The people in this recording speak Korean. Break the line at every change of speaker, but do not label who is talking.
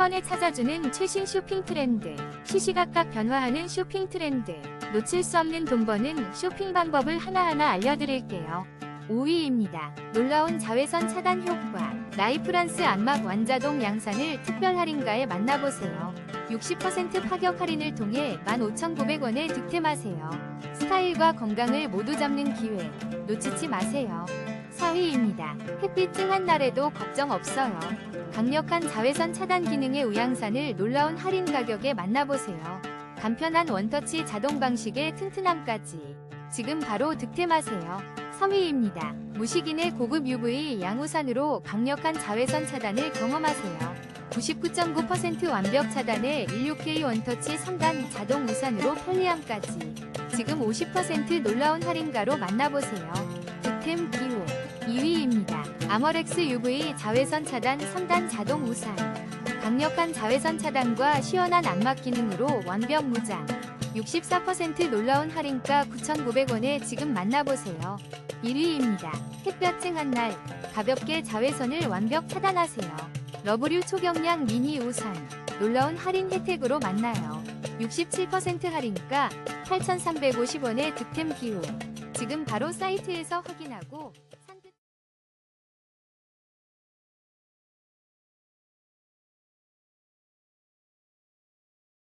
번에 찾아주는 최신 쇼핑 트렌드. 시시각각 변화하는 쇼핑 트렌드. 놓칠 수 없는 돈 버는 쇼핑 방법을 하나하나 알려드릴게요. 5위입니다. 놀라운 자외선 차단 효과. 나이프란스 안막 완자동 양산을 특별 할인가에 만나보세요. 60% 파격 할인을 통해 15,900원에 득템하세요. 스타일과 건강을 모두 잡는 기회. 놓치지 마세요. 4위입니다. 햇빛 찡한 날에도 걱정 없어요. 강력한 자외선 차단 기능의 우양산을 놀라운 할인 가격에 만나보세요. 간편한 원터치 자동 방식의 튼튼함까지. 지금 바로 득템하세요. 3위입니다. 무식인의 고급 UV 양우산으로 강력한 자외선 차단을 경험하세요. 99.9% 완벽 차단의 16K 원터치 3단 자동 우산으로 편리함까지. 지금 50% 놀라운 할인가로 만나보세요. 득템 기회. 2위입니다. 아머렉스 UV 자외선 차단 3단 자동 우산. 강력한 자외선 차단과 시원한 안막 기능으로 완벽 무장. 64% 놀라운 할인가 9,900원에 지금 만나보세요. 1위입니다. 햇볕 쨍한 날 가볍게 자외선을 완벽 차단하세요. 러브류 초경량 미니 우산 놀라운 할인 혜택으로 만나요. 67% 할인가 8,350원의 득템 기회. 지금 바로 사이트에서 확인하고